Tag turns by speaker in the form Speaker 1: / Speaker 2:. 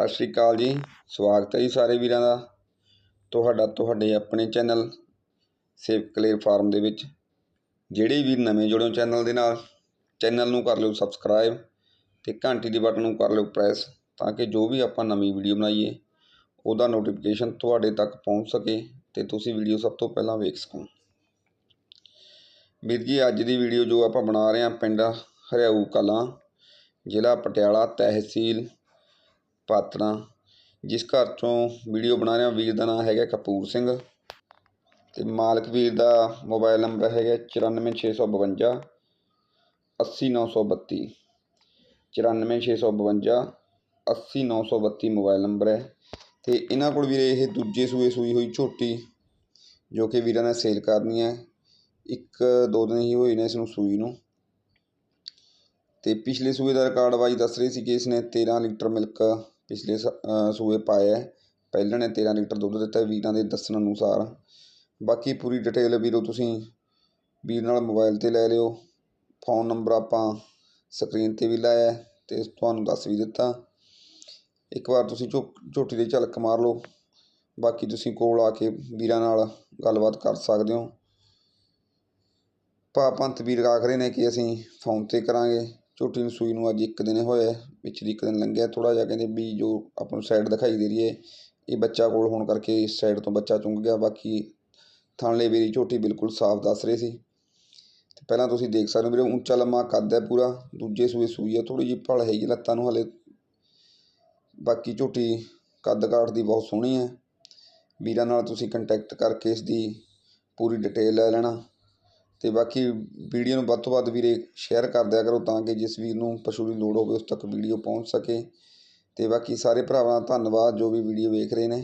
Speaker 1: ਸਤਿ ਸ਼੍ਰੀ ਅਕਾਲ ਜੀ। ਸਵਾਗਤ ਹੈ ਜੀ ਸਾਰੇ ਵੀਰਾਂ ਦਾ। ਤੁਹਾਡਾ, ਤੁਹਾਡੇ ਆਪਣੇ ਚੈਨਲ ਸੇਵ ਕਲੇਰ ਫਾਰਮ ਦੇ ਵਿੱਚ। ਜਿਹੜੇ ਵੀਰ ਨਵੇਂ ਜੁੜੇ ਚੈਨਲ ਦੇ ਨਾਲ, ਚੈਨਲ ਨੂੰ ਕਰ ਲਿਓ ਸਬਸਕ੍ਰਾਈਬ ਤੇ ਘੰਟੀ ਦੇ ਬਟਨ ਨੂੰ ਕਰ ਲਿਓ ਪ੍ਰੈਸ ਤਾਂ ਕਿ ਜੋ ਵੀ ਆਪਾਂ ਨਵੀਂ ਵੀਡੀਓ ਬਣਾਈਏ, ਉਹਦਾ ਨੋਟੀਫਿਕੇਸ਼ਨ ਤੁਹਾਡੇ ਤੱਕ ਪਹੁੰਚ ਸਕੇ ਤੇ ਤੁਸੀਂ ਵੀਡੀਓ ਸਭ ਤੋਂ ਪਹਿਲਾਂ ਵੇਖ ਸਕੋ। ਵੀਰ ਜੀ, ਅੱਜ ਦੀ ਵੀਡੀਓ ਜੋ ਆਪਾਂ ਬਣਾ ਰਹੇ ਹਾਂ ਪਿੰਡ ਹਰਿਆਊ ਕਲਾਂ, ਜ਼ਿਲ੍ਹਾ ਪਟਿਆਲਾ ਤਹਿਸੀਲ ਪਾਤੜਾਂ ਜਿਸ ਘਰ ਤੋਂ ਵੀਡੀਓ ਬਣਾ ਰਿਹਾ, ਵੀਰ ਦਾ ਨਾਮ ਹੈਗਾ ਕਪੂਰ ਸਿੰਘ ਅਤੇ ਮਾਲਕ ਵੀਰ ਦਾ ਮੋਬਾਈਲ ਨੰਬਰ ਹੈਗਾ ਚੁਰਾਨਵੇਂ ਛੇ ਸੌ ਬਵੰਜਾ, ਅੱਸੀ ਨੌ ਸੌ ਬੱਤੀ। ਚੁਰਾਨਵੇਂ ਛੇ ਸੌ ਬਵੰਜਾ, ਅੱਸੀ ਨੌ ਸੌ ਬੱਤੀ ਮੋਬਾਈਲ ਨੰਬਰ ਹੈ ਅਤੇ ਇਹਨਾਂ ਕੋਲ ਵੀਰੇ ਇਹ ਦੂਜੇ ਸੂਏ ਸੂਈ ਹੋਈ ਝੋਟੀ, ਜੋ ਕਿ ਵੀਰਾਂ ਨੇ ਸੇਲ ਕਰਨੀ ਹੈ। ਇੱਕ ਦੋ ਦਿਨ ਹੀ ਹੋਏ ਨੇ ਇਸ ਨੂੰ ਸੂਈ ਨੂੰ ਤੇ ਪਿਛਲੇ ਸੂਏ ਦਾ ਰਿਕਾਰਡ ਵਾਈ ਦੱਸ ਰਹੀ ਸੀ ਕਿ ਇਸ ਨੇ 13 ਲੀਟਰ ਮਿਲਕ ਪਿਛਲੇ ਸ- ਸੂਏ ਪਾਇਆ ਹੈ ਪਹਿਲਾਂ ਨੇ 13 ਲੀਟਰ ਦੁੱਧ ਦਿੱਤਾ ਵੀਰਾਂ ਦੇ ਦੱਸਣ ਅਨੁਸਾਰ। ਬਾਕੀ ਪੂਰੀ ਡਿਟੇਲ ਵੀਰੋ ਤੁਸੀਂ ਵੀਰ ਨਾਲ ਮੋਬਾਈਲ ਤੇ ਲੈ ਲਿਓ। ਫੋਨ ਨੰਬਰ ਆਪਾਂ ਸਕਰੀਨ ਤੇ ਵੀ ਲਾਇਆ ਅਤੇ ਤੁਹਾਨੂੰ ਦੱਸ ਵੀ ਦਿੱਤਾ। ਇੱਕ ਵਾਰ ਤੁਸੀਂ ਝੋ, ਝੋਟੀ ਦੇ ਝਲਕ ਮਾਰ ਲਓ। ਬਾਕੀ ਤੁਸੀਂ ਕੋਲ ਆ ਕੇ ਵੀਰਾਂ ਨਾਲ ਗੱਲਬਾਤ ਕਰ ਸਕਦੇ ਹੋ। ਭਾਪੰਤ ਵੀਰ ਆਖ ਰਹੇ ਨੇ ਕਿ ਅਸੀਂ ਫੋਨ ਤੇ ਕਰਾਂਗੇ। ਝੋਟੀ ਨੂੰ ਸੂਈ ਨੂੰ ਅੱਜ ਇੱਕ ਦਿਨ ਹੋਇਆ ਹੈ, ਵਿੱਚ ਦੀ ਇੱਕ ਦਿਨ ਲੰਘਿਆ ਥੋੜਾ ਜਿਹਾ ਕਹਿੰਦੇ ਵੀ ਜੋ ਆਪਾਂ ਨੂੰ ਸਾਈਡ ਦਿਖਾਈ ਦੇ ਰਹੀ ਹੈ ਇਹ ਬੱਚਾ ਕੋਲ ਹੋਣ ਕਰਕੇ ਇਸ ਸਾਈਡ ਤੋਂ ਬੱਚਾ ਚੁੰਗ ਗਿਆ। ਬਾਕੀ ਥਾਂਲੇ ਵੀਰੀ ਝੋਟੀ ਬਿਲਕੁਲ ਸਾਫ਼ ਦੱਸ ਰਹੇ ਸੀ। ਤੇ ਪਹਿਲਾਂ ਤੁਸੀਂ ਦੇਖ ਸਕਦੇ ਹੋ ਵੀਰੇ ਉੱਚਾ ਲੰਮਾ ਕੱਦ ਹੈ ਪੂਰਾ। ਦੂਜੇ ਸੂਏ ਸੂਈ ਹੈ ਥੋੜੀ ਜਿਹੀ ਭਲ ਹੈਗੀ ਲੱਤਾਂ ਨੂੰ ਹਲੇ। ਬਾਕੀ ਝੋਟੀ ਕੱਦ ਕਾਠ ਦੀ ਬਹੁਤ ਸੋਹਣੀ ਹੈ। ਵੀਰਾਂ ਨਾਲ ਤੁਸੀਂ ਕੰਟੈਕਟ ਕਰਕੇ ਇਸ ਦੀ ਪੂਰੀ ਡਿਟੇਲ ਲੈ ਲੈਣਾ। ਅਤੇ ਬਾਕੀ ਵੀਡੀਓ ਨੂੰ ਵੱਧ ਤੋਂ ਵੱਧ ਵੀਰੇ ਸ਼ੇਅਰ ਕਰ ਦਿਆ ਕਰੋ ਤਾਂ ਕਿ ਜਿਸ ਵੀਰ ਨੂੰ ਪਸ਼ੂ ਦੀ ਲੋੜ ਹੋਵੇ ਉਸ ਤੱਕ ਵੀਡੀਓ ਪਹੁੰਚ ਸਕੇ। ਅਤੇ ਬਾਕੀ ਸਾਰੇ ਭਰਾਵਾਂ ਦਾ ਧੰਨਵਾਦ ਜੋ ਵੀ ਵੀਡੀਓ ਵੇਖ ਰਹੇ ਨੇ।